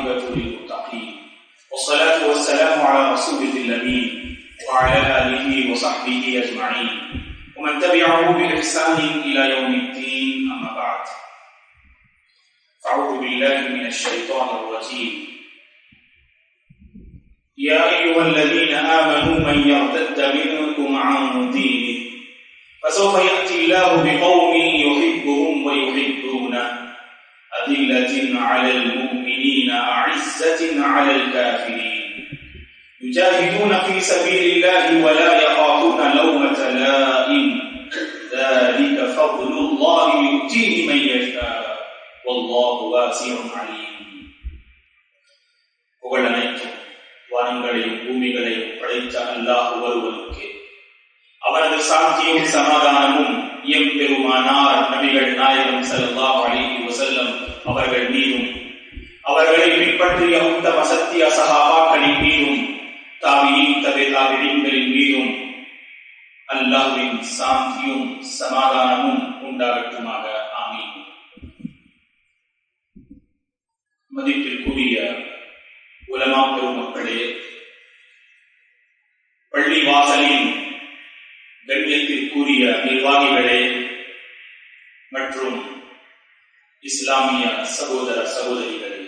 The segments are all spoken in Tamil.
والعاقبة للمتقين. والصلاة والسلام على رسول الأمين وعلى آله وصحبه أجمعين. ومن تبعه بإحسان إلى يوم الدين أما بعد. فأعوذ بالله من الشيطان الرجيم. يا أيها الذين آمنوا من يرتد منكم عن دينه فسوف يأتي الله بقوم يحبهم ويحبونه أذلة على المؤمنين. أعزة على الكافرين يجاهدون في سبيل الله ولا يخافون لومة لائم ذلك فضل الله يؤتيه من يشاء والله واسع عليم புகழ் அனைத்தும் வானங்களையும் பூமிகளையும் படைத்த அல்லாஹ் ஒருவனுக்கு அவரது சாந்தியும் சமாதானமும் எம் பெருமானார் நபிகள் நாயகம் ஸல்லல்லாஹு அலைஹி வஸல்லம் அவர்கள் மீதும் அவர்களை பின்பற்றிய உத்தம சத்திய சஹாபாக்களின் மீதும் தாபியின் தபே தாபிகளின் மீதும் அல்லாஹ்வின் சாந்தியும் சமாதானமும் உண்டாகட்டுமாக. ஆமீன். மதிப்பிற்குரிய உலமா பெருமக்களே பள்ளி வாசலின் கண்ணியத்திற்குரிய நிர்வாகிகளே மற்றும் இஸ்லாமிய சகோதர சகோதரிகளே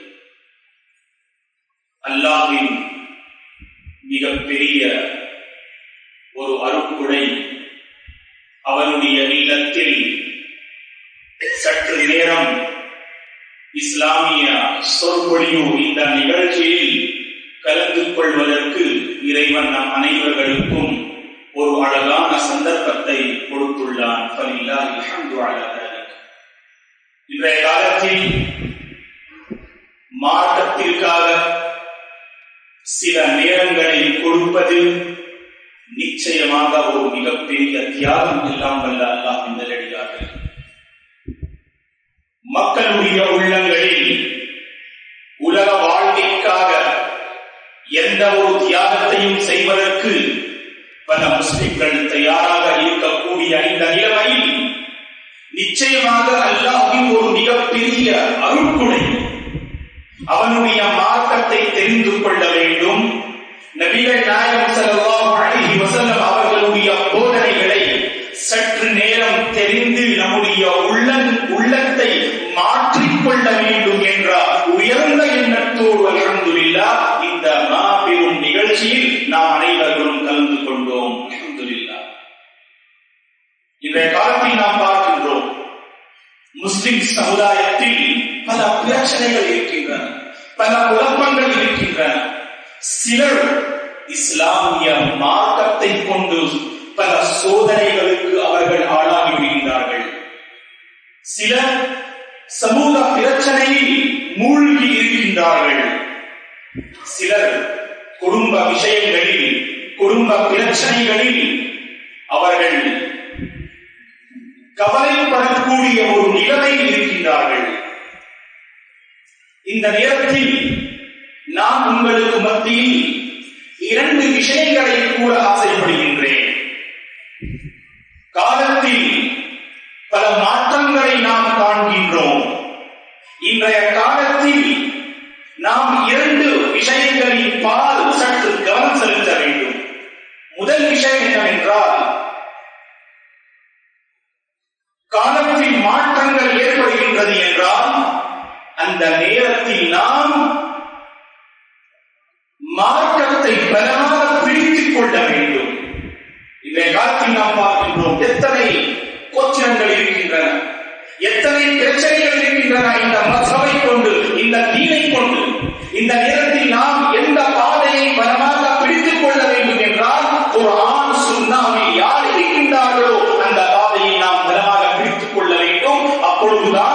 மிகப்பெரிய கொடுப்பது நிச்சயமாக ஒரு மிகப்பெரிய தியாகம் எல்லாம் வல்ல அல்லாஹ் நல்லடியார்கள் மக்களுடைய உள்ளங்களில் உலக வாழ்க்கைக்காக எந்த ஒரு தியாகத்தையும் செய்வதற்கு பல முஸ்லிம்கள் தயாராக இருக்கக்கூடிய இந்த நிலைமை நிச்சயமாக அல்லாஹின் ஒரு மிகப்பெரிய அருட்குணை அவனுடைய மார்க்கத்தை தெரிந்து கொள்ள வேண்டும். நபிகள் நாயகம் செல்லவா அழகி வசல்லம் அவர்களுடைய போதனைகளை சற்று நேரம் தெரிந்து நம்முடைய உள்ள உள்ளத்தை மாற்றிக்கொள்ள வேண்டும் என்ற உயர்ந்த எண்ணத்தோடு அலமதுல்லா இந்த மாபெரும் நிகழ்ச்சியில் நாம் அனைவர்களும் கலந்து கொண்டோம். அலமதுல்லா இன்றைய காலத்தில் நாம் பார்க்கின்றோம். முஸ்லிம் சமுதாயத்தில் பல பிரச்சனைகள் இருக்கின்றன பல குழப்பங்கள் இருக்கின்றன. சிலர் இஸ்லாமிய மார்க்கத்தை கொண்டு பல சோதனைகளுக்கு அவர்கள் ஆளாகி விடுகின்றார்கள் சிலர் சமூக பிரச்சனையில் மூழ்கி இருக்கின்றார்கள். சிலர் குடும்ப விஷயங்களில் குடும்ப பிரச்சனைகளில் அவர்கள் கவலைப்படக்கூடிய ஒரு நிலைமையில் இருக்கின்றார்கள். இந்த நேரத்தில் நான் உங்களுக்கு மத்தியில் இரண்டு விஷயங்களை கூட ஆசைப்படுகின்றேன். காலத்தில் Rasulullah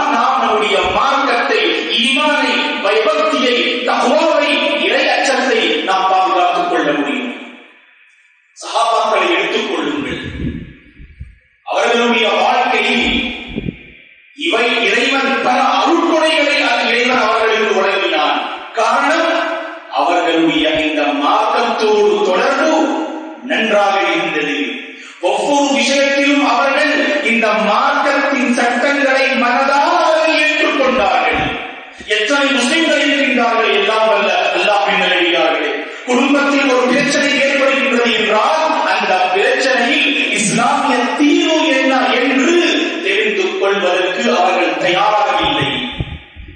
அவர்கள்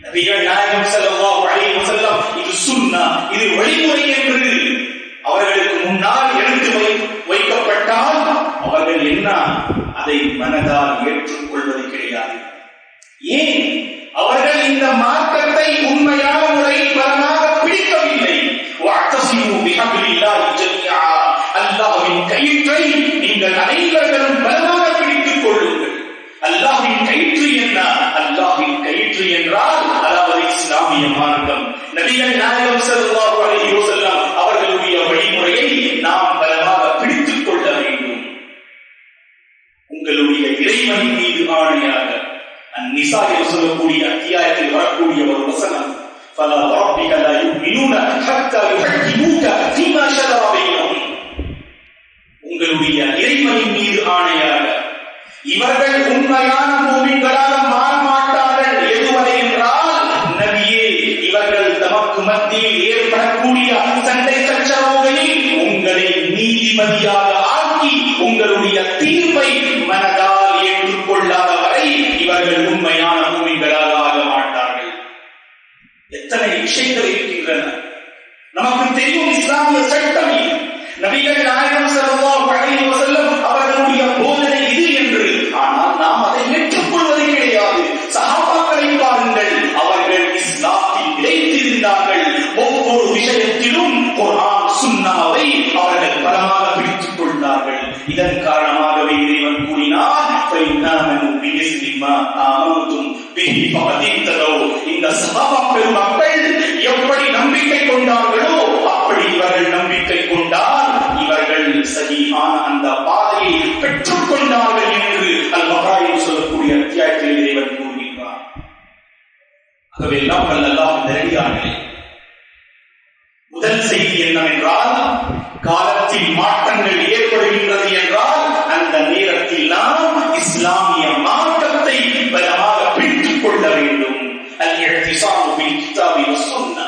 நபிகள் நாயகம் இது சுன்னா இது வழிமுறை என்று அவர்களுக்கு முன்னால் எடுத்து வை வைக்கப்பட்டால் அவர்கள் என்ன அதை மனதால் ஏற்றுக்கொள்வது கிடையாது. ஏன்? அவர்கள் இந்த மார்க்கத்தை உண்மையான முறையில் பலமாக பிடிக்கவில்லை. அல்லாவின் கயிற்றை நீங்கள் அனைவர்களும் பலமாக பிடித்துக் கொள்ளுங்கள். அல்லாவின் கயிற்று அதாவது இஸ்லாமிய மார்க்கம் நபிகள் நாயகம் ஸல்லல்லாஹு அலைஹி வஸல்லம் அவர்களுடைய வழிமுறையை நாம் பலமாக பிடித்துக் கொள்ள வேண்டும் உங்களுடைய இறைவன் மீது ஆணையாக அந்நிசாயில் சொல்லக்கூடிய அத்தியாயத்தில் வரக்கூடிய ஒரு வசனம் فلا ربك لا يؤمنون حتى يحكموك فيما شجر بينهم உங்களுடைய இறைவனின் மீது ஆணையாக இவர்கள் உண்மையான நீதிபதியாக ஆக்கி உங்களுடைய தீர்ப்பை மனதால் ஏற்றுக்கொள்ளாத வரை இவர்கள் உண்மையான பூமிகளாக ஆக மாட்டார்கள். எத்தனை விஷயங்கள் இருக்கின்றன. நமக்கு தெரியும் இஸ்லாமிய சட்டம் நபிகள் நாயகம் ஸல்லல்லாஹு பழைய செல்லும் அவர்களுடைய போதனை இது என்று. ஆனால் நாம் அதை ஏற்றுக்கொள்வது கிடையாது. சகாபாக்களை பாருங்கள். அவர்கள் இஸ்லாத்தில் நிலைத்திருந்தார்கள் ஒவ்வொரு விஷயத்திலும் குர்ஆன் பிஹி இந்த சஹாபா பெருமக்கள் எப்படி நம்பிக்கை கொண்டார்களோ அப்படி இவர்கள் நம்பிக்கை கொண்டால் இவர்கள் சரியான அந்த பாதையை பெற்றுக் கொண்டார்கள் என்று அல் மகாயில் சொல்லக்கூடிய அத்தியாயத்தில் இறைவன் கூறுகின்றார். ஆகவே எல்லாம் வல்லல்லாம் நேரடியார்களே முதல் செய்தி என்னவென்றால் காலத்தில் மாற்றங்கள் ஏற்படுகின்றது என்றால் அந்த நேரத்தில் நாம் இஸ்லாம் பிடித்துக் கொள்ள வேண்டும் الاعتصام بالكتاب والسنة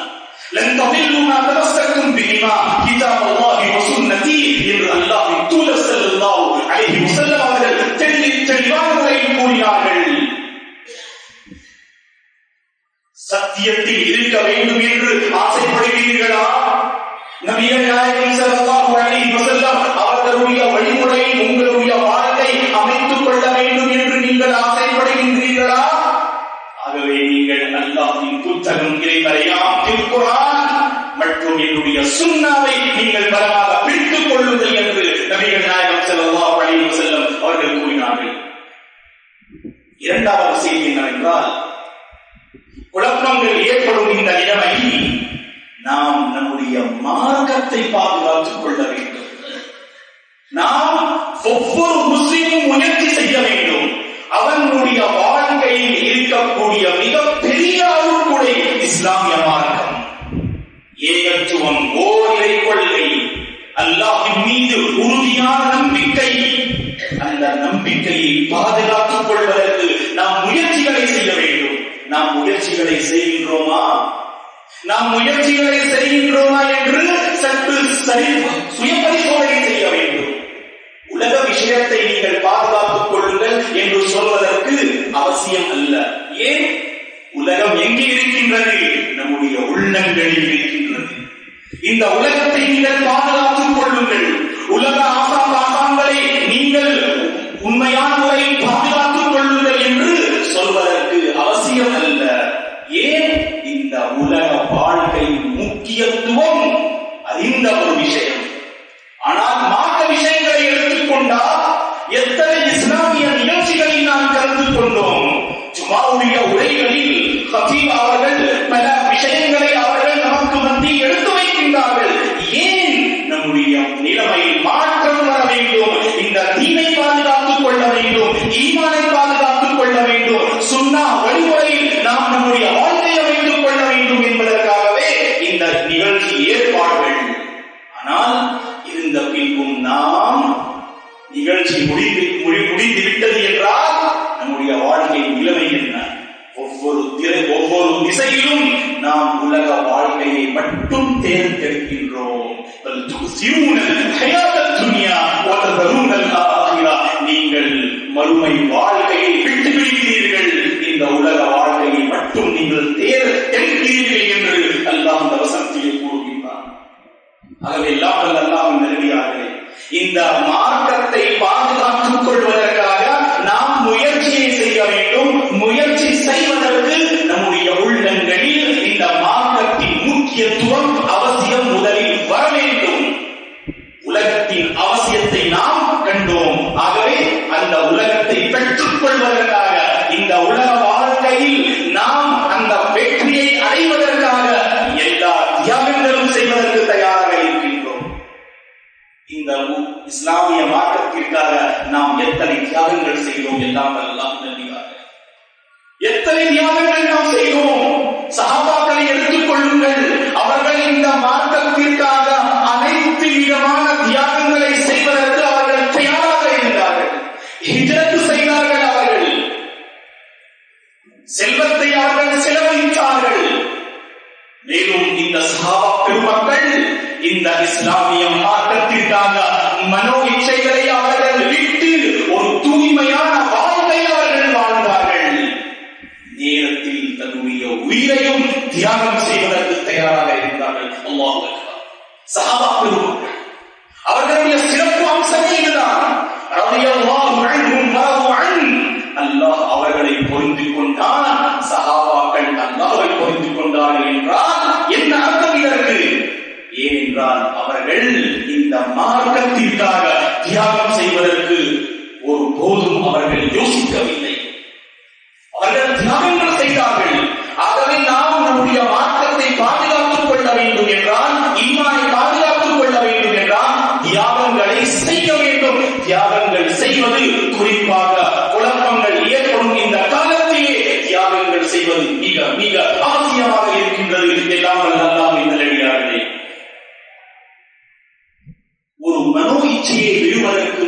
لن تضلوا ما تمسكتم بهما كتاب الله وسنتي என்று அல்லாஹ்வின் தூதர் ஸல்லல்லாஹு அலைஹி வஸல்லம் அவர்கள் தெளி தெளிவான முறையில் கூறினார்கள் சத்தியத்தில் இருக்க வேண்டும் என்று ஆசைப்படுகிறீர்களா நபிகள் நாயகம் ஸல்லல்லாஹு அலைஹி வஸல்லம் அவர்களுடைய வழிமுறையில் உங்களுடைய வாழ்க்கை சுண்ணாவை நீங்கள் பரவாக பிடித்துக் கொள்ளுங்கள் என்று நபிகள் நாயகம் செல்லவா அலைஹி செல்லும் அவர்கள் கூறினார்கள். இரண்டாவது செய்தி என்னவென்றால் குழப்பங்கள் ஏற்படும் இந்த நிலைமை நாம் நம்முடைய மார்க்கத்தை பாதுகாத்துக் கொள்ள வேண்டும். நாம் ஒவ்வொரு முஸ்லிமும் முயற்சி செய்ய வேண்டும். அவனுடைய வாழ்க்கையில் இருக்கக்கூடிய மிகப்பெரிய அருள்கொடை கூட இஸ்லாம் ஏகத்துவம் ஓரிரை கொள்கை அல்லாஹின் மீது உறுதியான நம்பிக்கை. அந்த நம்பிக்கையை பாதுகாத்துக் கொள்வதற்கு நாம் முயற்சிகளை செய்ய வேண்டும். நாம் முயற்சிகளை செய்கின்றோமா? நாம் முயற்சிகளை செய்கின்றோமா என்று சற்று சரி சுயபரிசோதனை செய்ய வேண்டும். உலக விஷயத்தை நீங்கள் பாதுகாத்துக் கொள்ளுங்கள் என்று சொல்வதற்கு அவசியம் அல்ல. ஏன்? உலகம் எங்கே இருக்கின்றது? நம்முடைய உள்ளங்களில் இருக்கின்றது. இந்த உலகத்தை நீங்கள் பாதுகாத்துக் கொள்ளுங்கள். நிகழ்ச்சி முடிந்து முடி- முடிந்து விட்டது என்றால் நம்முடைய வாழ்க்கை நிலைமை என்ன? ஒவ்வொரு திரை ஒவ்வொரு திசையிலும் நாம் உலக வாழ்க்கையை மட்டும் தேர்ந்தெடுக்கின்றோம். நீங்கள் மறுமை வாழ்க்கையை விட்டு விடுகிறீர்கள் இந்த உலக வாழ்க்கையை மட்டும் நீங்கள் தேர் என்று அல்லாஹ் இந்த வசனத்திலே கூறுகின்றார் ஆகவே எல்லாம் அல்லாஹ் நெருங்கியார்களே இந்த தியாகம் செய்வதற்கு தயாராக இருந்தார்கள் அல்லாஹ் சஹாபா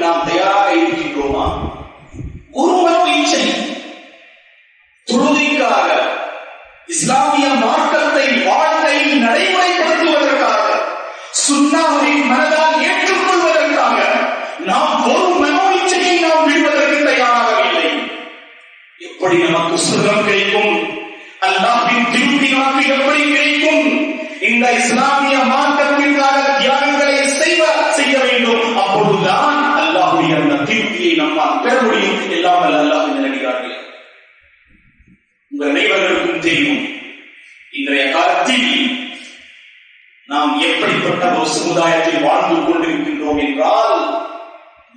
நாம் தயாராக இன்றைய காலத்தில் நாம் எப்படிப்பட்ட ஒரு சமுதாயத்தில் வாழ்ந்து கொண்டிருக்கின்றோம் என்றால்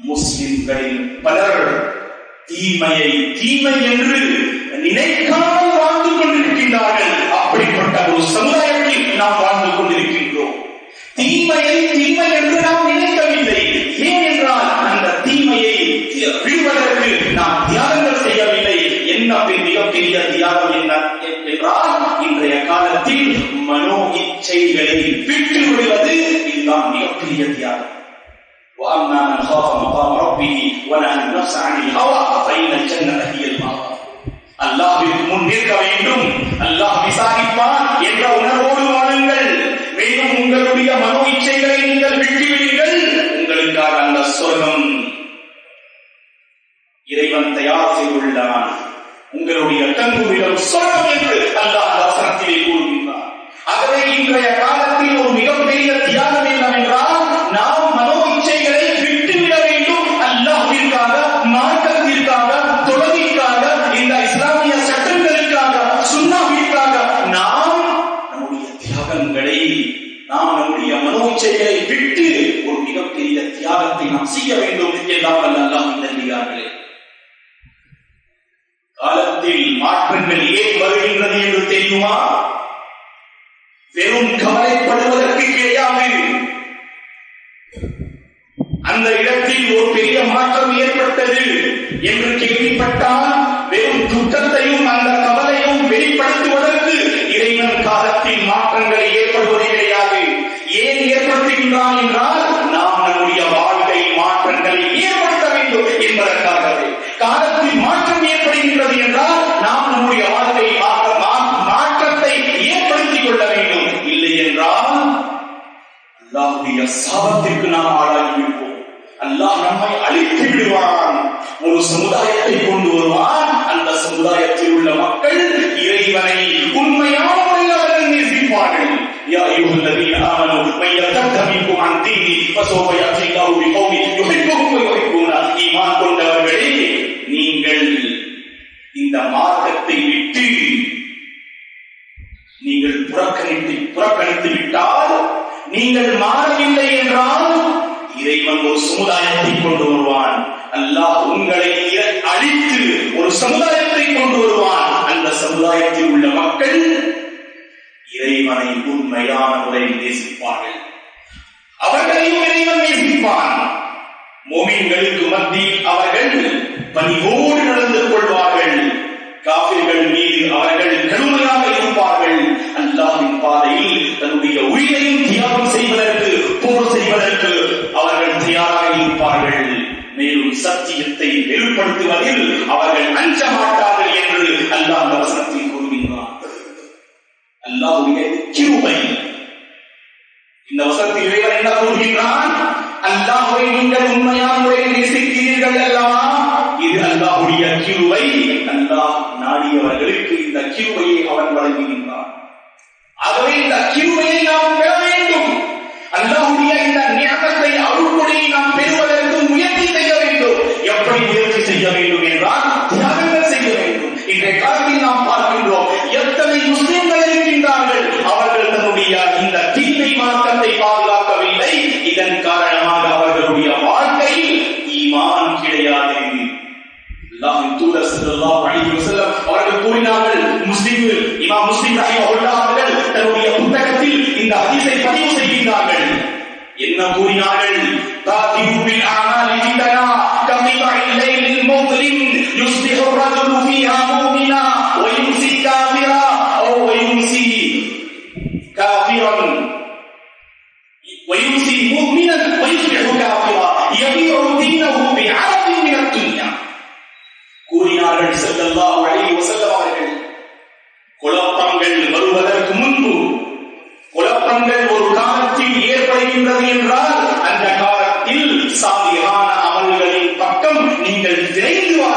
முஸ்லிம்களில் பலர் தீமையை தீமை என்று நினைக்காமல் இதுதான் மிகப்பெரிய தியாகம் وأما من خاف مقام ربه ونهى النفس عن الهوى فإن الجنة هي المأوى அல்லாஹ்விற்கு முன் நிற்க வேண்டும் அல்லாஹ் விசாரிப்பான் என்ற உணர்வோடு வாழுங்கள் மேலும் உங்களுடைய மனோ இச்சைகளை நீங்கள் விட்டுவிடுங்கள் உங்களுக்காக அந்த சொர்க்கம் இறைவன் தயார் செய்துள்ளான் உங்களுடைய தங்குமிடம் சொர்க்கம் என்று அல்லாஹ் இடத்தில் ஒரு பெரிய மாற்றம் ஏற்பட்டது என்று கேள்விப்பட்டால் வெறும் துக்கத்தையும் அந்த கவலையும் வெளிப்படுத்துவதற்கு இறைவன் காலத்தில் மாற்றங்களை ஏற்படுவது கிடையாது. ஏன் ஏற்படுத்துகின்றான் என்றால் நாம் நம்முடைய வாழ்க்கை மாற்றங்களை ஏற்படுத்த வேண்டும் என்பதற்காகவே. காலத்தில் மாற்றம் ஏற்படுகின்றது என்றால் நாம் நம்முடைய வாழ்க்கை மாற்றத்தை ஏற்படுத்திக் கொள்ள வேண்டும். இல்லை என்றால் அல்லாவுடைய சாபத்திற்கு நாம் ஆளாகி இருப்போம் அல்லாஹ் நம்மை அழித்து விடுவான் ஒரு சமுதாயத்தை கொண்டு வருவான் அந்த சமுதாயத்தில் உள்ள மக்கள் இறைவனை உண்மையான முறையில் அவர்கள் நேசிப்பார்கள் يا أيها الذين آمنوا من يرتد منكم عن دينه فسوف يأتي الله بقوم يحبهم ويحبون ஈமான் கொண்டவர்களே நீங்கள் இந்த மார்க்கத்தை விட்டு நீங்கள் புறக்கணித்து புறக்கணித்து விட்டால் நீங்கள் மாறவில்லை என்றால் இறைவன் ஒரு சமுதாயத்தை கொண்டு வருவான். அல்லாஹ் உங்களை அழித்து ஒரு சமுதாயத்தை கொண்டு வருவான். அந்த சமுதாயத்தில் உள்ள மக்கள் இறைவனை உண்மையான முறையில் நேசிப்பார்கள். அவர்களையும் இறைவன் நேசிப்பான். மோமின்களுக்கு மத்தியில் அவர்கள் பணிவோடு நடந்து கொள்வார்கள். காபிர்கள் மீது அவர்கள் கடுமையாக இருப்பார்கள். அல்லாஹின் பாதையில் தன்னுடைய உயிரையும் தியாகம் செய்வதற்கு இருப்பார்கள் மேலும் சத்தியத்தை வெளிப்படுத்துவதில் அவர்கள் அஞ்ச மாட்டார்கள் என்று அல்லாஹ் அந்த வசனத்தில் கூறுகின்றான். அல்லாஹுடைய கிருபை. இந்த வசனத்தில் இறைவன் என்ன கூறுகின்றான்? அல்லாஹுவை நீங்கள் உண்மையான முறையில் நேசிக்கிறீர்கள் அல்லவா? இது அல்லாஹுடைய கிருபை. அல்லாஹ் நாடியவர்களுக்கு இந்த கிருபையை அவன் வழங்குகின்றான். ஆகவே இந்த கிருபையை நாம் பெற வேண்டும். அல்லாஹுடைய எப்படி முயற்சி செய்ய வேண்டும் என்றால் தியாகங்கள் செய்ய வேண்டும். இன்றைய காலத்தில் நாம் பார்க்கின்றோம் எத்தனை முஸ்லிம்கள் இருக்கின்றார்கள். அவர்கள் தன்னுடைய இந்த தீமை மார்க்கத்தை பாதுகாக்கவில்லை. இதன் காரணமாக அவர்களுடைய வாழ்க்கையில் ஈமான் கிடையாது. அவர்கள் கூறினார்கள் முஸ்லிம்கள் இமா முஸ்லிம் அவர்கள் தன்னுடைய புத்தகத்தில் இந்த ஹதீஸை பதிவு செய்கின்றார்கள். என்ன கூறினார்கள்? الرجل فيها مؤمنا ويمسي كافرا او ويمسي كافرا ويمسي مؤمنا ويصبح كافرا يبيع دينه بعرض من الدنيا கூறினார்கள் ஸல்லல்லாஹு அலைஹி வஸல்லம் அவர்கள் குழப்பங்கள் வருவதற்கு முன்பு குழப்பங்கள் ஒரு காலத்தில் ஏற்படுகின்றது என்றால் அந்த காலத்தில் சாதியான அமல்களின் பக்கம் நீங்கள் விரைந்து வாருங்கள்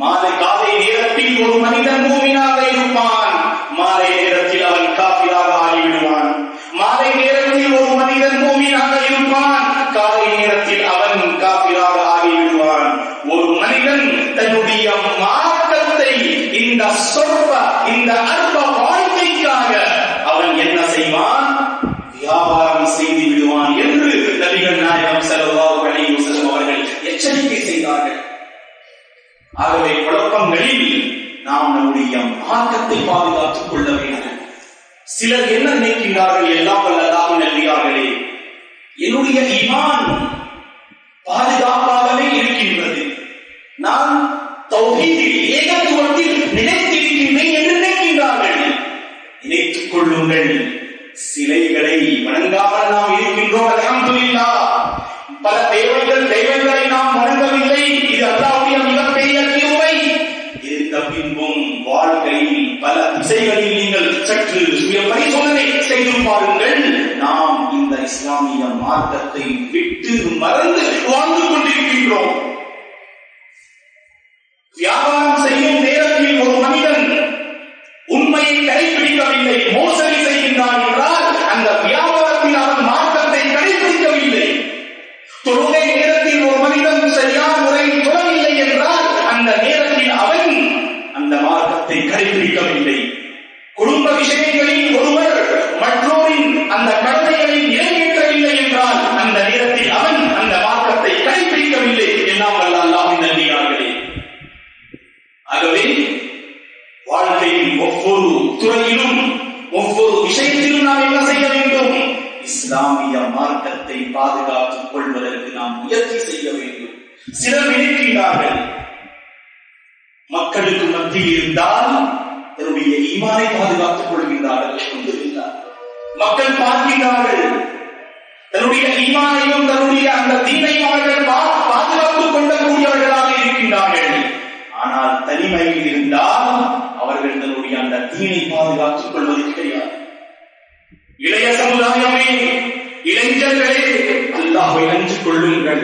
மாலை காலை நேரத்தில் ஒரு மனிதன் மூமினாக இருப்பான் மாலை நேரத்தில் அவன் காபிராக ஆகிவிடுவான். மாலை நேரத்தில் ஒரு மனிதன் மூமினாக இருப்பான் காலை நேரத்தில் அவன் ஆகவே குழப்பங்களில் நாம் நம்முடைய மார்க்கத்தை பாதுகாத்துக் கொள்ள வேண்டும். சிலர் என்ன நினைக்கின்றார்கள் எல்லாம் வல்லதாக நல்கிறார்களே? என்னுடைய இமான் பாதுகாப்பாகவே இருக்கின்றது. நான் தௌஹீதில் ஏகத்துவத்தில் நினைத்திருக்கின்றேன் என்று நினைக்கின்றார்கள். நினைத்துக் கொள்ளுங்கள் சிலைகளை மார்க்கத்தை விட்டு மறந்து வாழ்ந்து கொண்டிருக்கின்றோம். வியாபாரம் செய்யும் நேரத்தில் ஒரு மனிதன் உண்மையை கடைபிடிக்கவில்லை மோசடி செய்கின்றான் என்றால் அந்த வியாபாரத்தில் அவன் மார்க்கத்தை கடைபிடிக்கவில்லை. தொழுகை நேரத்தில் ஒரு மனிதன் சரியான முறையில் தொழவில்லை என்றால் அந்த நேரத்தில் அவன் அந்த மார்க்கத்தை கடைபிடிக்கவில்லை. குடும்ப விஷயங்களில் ஒருவர் மற்றோரின் அந்த கடமைகளை நிறைவேற்றவில்லை மார்க்கத்தை பாதுகாத்துக் கொள்வதற்கு நாம் முயற்சி செய்ய வேண்டும். சிலர் நினைக்கின்றார்கள் மக்களுக்கு மத்தியில் இருந்தால் தன்னுடைய ஈமானை பாதுகாத்துக் கொள்கின்றார்கள் கொண்டிருந்தார் மக்கள் பார்க்கின்றார்கள். தன்னுடைய ஈமானையும் தன்னுடைய அந்த தீனையும் அவர்கள் பாதுகாத்துக் கொள்ளக்கூடியவர்களாக இருக்கின்றார்கள். ஆனால் தனிமையில் இருந்தால் அவர்கள் தன்னுடைய அந்த தீனை பாதுகாத்துக் கொள்வது கிடையாது. இளைய சமுதாயமே இளைஞர்களே அல்லாஹ்வை அஞ்சு கொள்ளுங்கள்.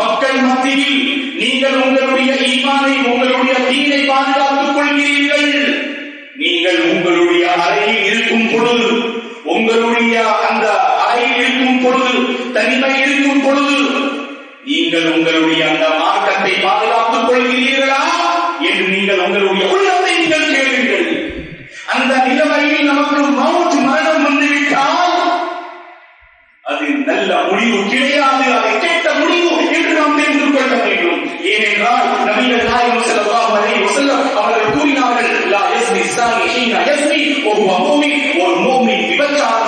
மக்கள் மத்தியில் நீங்கள் உங்களுடைய ஈமானை உங்களுடைய தீனை பாதுகாத்துக் கொள்கிறீர்கள். நீங்கள் உங்களுடைய அறையில் இருக்கும் பொழுது உங்களுடைய அந்த அறையில் இருக்கும் பொழுது தனிமை இருக்கும் பொழுது நீங்கள் உங்களுடைய அந்த மார்க்கத்தை பாதுகாத்துக் கொள்கிறீர்களா என்று நீங்கள் உங்களுடைய உள்ளத்தை நீங்கள் கேளுங்கள். அந்த நிலைமையில் நமக்கு மவுத் மரணம் வந்துவிட்டால் அது நல்ல முடிவு கிடையாது. அதை கேட்ட முடிவு என்று நாம் தெரிந்து கொள்ள வேண்டும். ஏனென்றால் நபிகள் நாயகம் ஸல்லல்லாஹு அலைஹி வஸல்லம் அவர்கள் கூறினார்கள் லா யஸ்மி சானி ஹீனா யஸ்மி ஒரு மூமின் ஒரு மூமின் விபச்சாரம்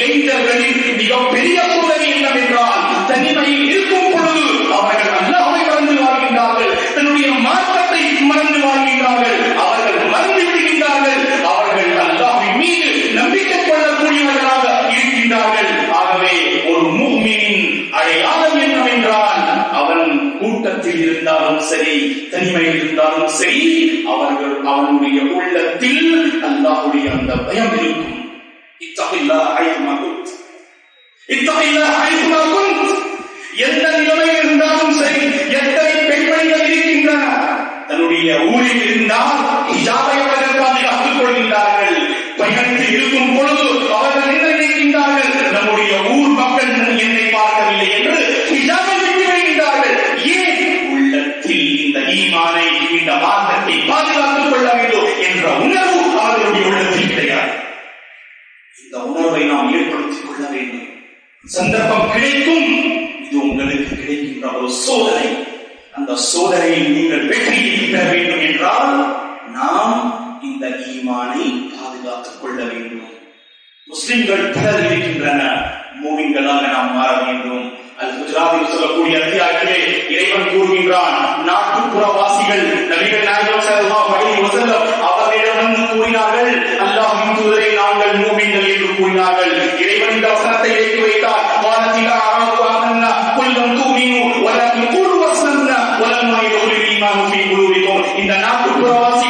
இளைஞர்களுக்கு இளைஞர்களின் மிகப்பெரிய சோதனை என்னவென்றால் தனிமையில் இருக்கும் பொழுது அவர்கள் அல்லாவை மறந்து வாழ்கின்றார்கள் தன்னுடைய மார்க்கத்தை மறந்து வாழ்கின்றார்கள் அவர்கள் மறந்து விடுகின்றார்கள் அவர்கள் அல்லாஹ்வின் மீது நம்பிக்கை கொள்ளக்கூடியவர்களாக இருக்கின்றார்கள். ஆகவே ஒரு மூமியின் அடையாளம் என்னவென்றால் அவன் கூட்டத்தில் இருந்தாலும் சரி தனிமையில் இருந்தாலும் சரி அவர்கள் அவனுடைய உள்ளத்தில் அல்லாஹ்வுடைய அந்த பயம் இருக்கும். எந்த நிலைமையில் இருந்தாலும் சரி எத்தனை பெண்மணிகள் இருக்கின்றன? தன்னுடைய ஊரில் இருந்தால் ஹிஜாபை அவர்கள் பாதுகாத்துக் கொள்கின்றார்கள். பயணத்தில் இருக்கும் பொழுது அவர்கள் என்ன நினைக்கின்றார்கள்? நம்முடைய ஊர் சந்தர்ப்பம் கிடைக்கும். இது உங்களுக்கு கிடைக்கின்ற ஒரு சோதனை. அந்த சோதனையில் நீங்கள் வெற்றியை பெற வேண்டும் என்றால் நாம் இந்த ஈமானை பாதுகாத்துக் கொள்ள வேண்டும். முஸ்லிம்கள் பலர் இருக்கின்றன மூவிங்களாக நாம் மாற வேண்டும். அது குஜராத்தில் சொல்லக்கூடிய அத்தியாயத்திலே இறைவன் கூறுகின்றான் நாட்டுப்புறவாசிகள் நபிகள் நாயகம் ஸல்லல்லாஹு அலைஹி வஸல்லம் அவர்களிடம் வந்து கூறினார்கள் அல்லாஹ் தூதரை நாங்கள் மூமின்கள் என்று கூறினார்கள். إذا أرسلت إليه بيتا ولكن قلوا أسلمنا ولما يدخل الإيمان في قلوبكم إن نعبد رواسي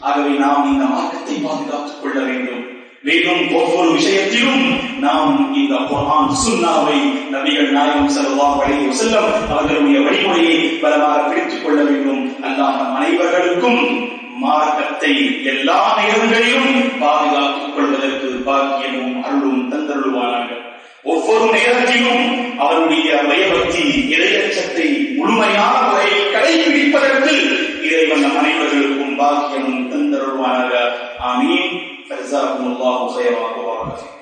ஆகவே நாம் இந்த மார்க்கத்தை பாதுகாத்துக் கொள்ள வேண்டும். மேலும் ஒவ்வொரு விஷயத்திலும் நாம் இந்த குர்ஆன் சுன்னாவை நபிகள் நாயகம் ஸல்லல்லாஹு அலைஹி வஸல்லம் அவர்களுடைய வழிமுறையை பலமாக பிடித்துக் கொள்ள வேண்டும். அல்லாஹ் நம் அனைவர்களுக்கும் மார்க்கத்தை எல்லா நேரங்களிலும் பாதுகாத்துக் கொள்வதற்கு பாக்கியமும் அருளும் தந்தருள்வானாக. ஒவ்வொரு நேரத்திலும் அவருடைய பயபக்தி இறையச்சத்தை முழுமையான முறையை கடைபிடிப்பதற்கு இறைவன் நம் அனைவர்களுக்கும் பாக்கியம் தந்தருள்வானாக. ஆமீன். ஃபர்சாக்கும் அல்லாஹ் ஹுசைவாக வரகாசி